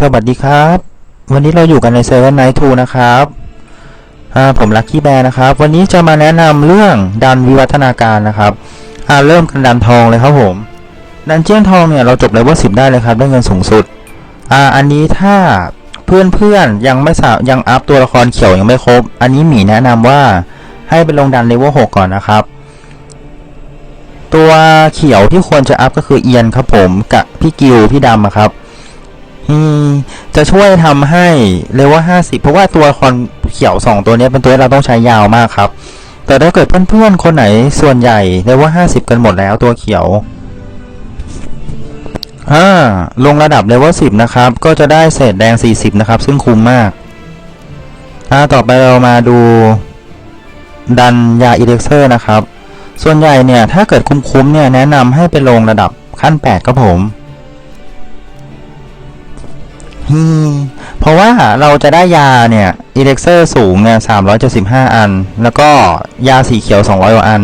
สวัสดีครับ วันนี้เราอยู่กันในเซเว่นไนท์ทูนะครับอ่าผมลัคกี้แบร์นะครับ วันนี้จะมาแนะนำเรื่องดันวิวัฒนาการนะครับอ่าเริ่มกันดันทองเลยครับผม ดันเจี้ยนทองเนี่ยเราจบเลเวลสิบได้เลยครับได้เงินสูงสุดอ่าอันนี้ถ้าเพื่อนๆยังไม่สายังอัพตัวละครเขียวยังไม่ครบ อันนี้หมีแนะนำว่าให้ไปลงดันเลเวลหกก่อนนะครับตัวเขียวที่ควรจะอัพก็คือเอียนครับผมกับพี่กิวพี่ดำอะครับ จะช่วยทำให้เลเวลห้าสิบเพราะว่าตัวละครเขียวสองตัวนี้เป็นตัวที่เราต้องใช้ยาวมากครับ แต่ถ้าเกิดเพื่อนๆคนไหนส่วนใหญ่เลเวลห้าสิบกันหมดแล้วตัวเขียวอ่าลงระดับเลเวลสิบนะครับ ก็จะได้เศษแดงสี่สิบนะครับ ซึ่งคุ้มมากอ่าต่อไปเรามาดูดันยาอีเล็กเซอร์นะครับ ส่วนใหญ่เนี่ยถ้าเกิดคุ้มๆเนี่ยแนะนำให้ไปลงระดับขั้นแปดครับผม เพราะว่าเราจะได้ยาเนี่ยอีเล็กเซอร์สูงเนี่ย375อัน แล้วก็ยาสีเขียว200กว่าอัน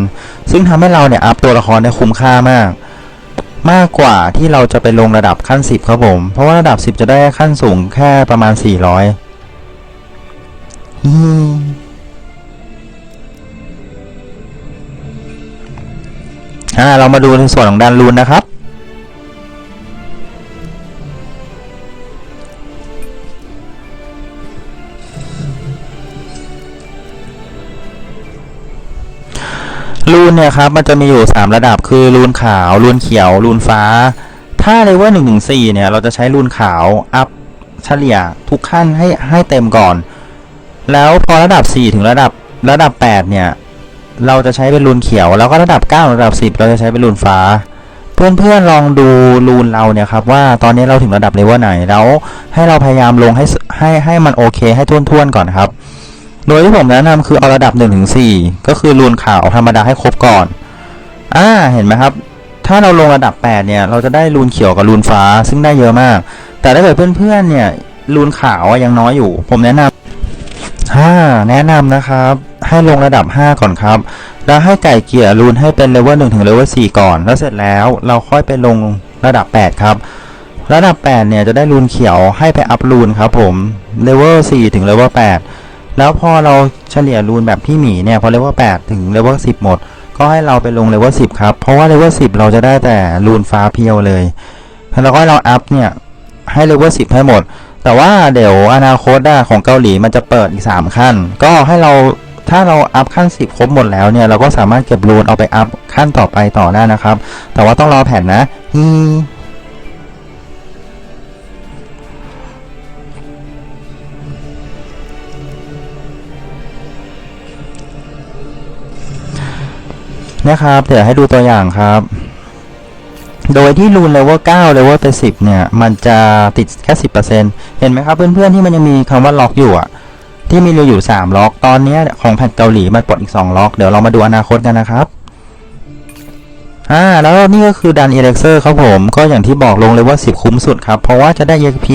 ซึ่งทำให้เราเนี่ยอัพตัวละครได้คุ้มค่ามาก มากกว่าที่เราจะไปลงระดับขั้น10ครับผม เพราะว่าระดับ10จะได้ขั้นสูงแค่ประมาณ400อืมอ่าเรามาดูในส่วนของดันรูนนะครับ รูนเนี่ยครับมันจะมีอยู่ 3 ระดับคือรูนขาว รูนเขียว รูนฟ้า ถ้าเลเวลหนึ่งถึงสี่เนี่ยเราจะใช้รูนขาวอัพเฉลี่ยทุกขั้นให้ให้เต็มก่อน แล้วพอระดับ 4 ถึงระดับระดับ 8 เนี่ย เราจะใช้เป็นรูนเขียว แล้วก็ระดับ 9 ระดับ 10 เราจะใช้เป็นรูนฟ้า เพื่อนๆลองดูรูนเราเนี่ยครับว่าตอนนี้เราถึงระดับเลเวลไหนแล้วให้เราพยายามลงให้ให้ให้มันโอเคให้ท่วนๆก่อนครับ โดยที่ผมแนะนำคือเอาระดับ1นถึงสก็คือรูนขาวธรรมดาให้ครบก่อน อ่า เห็นไหมครับ ถ้าเราลงระดับ 8 เนี่ย เราจะได้รูนเขียวกับรูนฟ้า ซึ่งได้เยอะมาก แต่ถ้าเกิดเพื่อนๆ เนี่ยรูนขาวยังน้อยอยู่ ผมแนะนำห้าแนะนำนะครับ ให้ลงระดับ 5 ก่อนครับ แล้วให้ไก่เกี่ยรูนให้เป็นเลเวล1ถึงเลเวล4ก่อน แล้วเสร็จแล้วเราค่อยไปลงระดับ 8 ครับระดับ 8 เนี่ยจะได้รูนเขียวให้ไปอัพรูนครับผม เลเวล 4 ถึงเลเวล 8 แล้วพอเราเฉลี่ยรูนแบบพี่หมีเนี่ยพอเลเวล8ถึงเลเวล10 หมด ก็ให้เราไปลงเลเวล10 ครับ เพราะว่าเลเวล10 เราจะได้แต่รูนฟ้าเพียวเลยแล้วก็ให้เราอัพเนี่ยให้เลเวล10 ให้หมด แต่ว่าเดี๋ยวอนาคตอะของเกาหลีมันจะเปิดอีก 3 ขั้น ก็ให้เราถ้าเราอัพขั้น 10 ครบหมดแล้วเนี่ยเราก็สามารถเก็บรูนเอาไปอัพขั้นต่อไปต่อได้นะครับ แต่ว่าต้องรอแผ่นนะฮี นะครับ เดี๋ยวให้ดูตัวอย่างครับ โดยที่รูนเลเวล9เลเวลไป10 เนี่ย มันจะติดแค่ 10%เห็นไหมครับ เพื่อนๆที่มันยังมีคำว่าล็อกอยู่อะที่มีอยู่ 3 ล็อก ตอนนี้ของแผ่นเกาหลีมันปลดอีก 2 ล็อก เดี๋ยวเรามาดูอนาคตกันนะครับอ่าแล้วนี่ก็คือดันเอเล็กเซอร์ครับผม ก็อย่างที่บอกลงเลยว่า 10 คุ้มสุดครับ เพราะว่าจะได้ EXP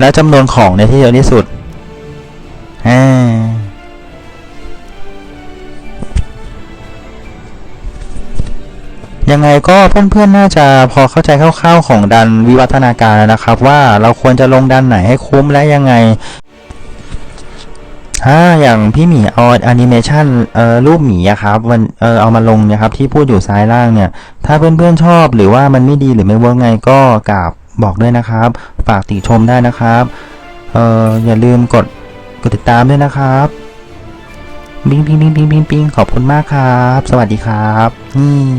และจำนวนของในที่เยอะที่สุดอ่า ยังไงก็เพื่อนๆน่าจะพอเข้าใจคร่าวๆของดันวิวัฒนาการแล้วนะครับ ว่าเราควรจะลงดันไหนให้คุ้มและยังไงถ้าอย่างพี่หมีเอาแอนิเมชันเอ่อรูปหมีอะครับมันเออเอามาลงนี่ยครับที่พูดอยู่ซ้ายล่างเนี่ย ถ้าเพื่อนๆชอบหรือว่ามันไม่ดีหรือไม่เวิร์กไงก็กราบบอกด้วยนะครับ ฝากติชมได้นะครับเอออย่าลืมกดกดติดตามด้วยนะครับบิงบิงบิงบิงบิงบิงขอบคุณมากครับ สวัสดีครับอืม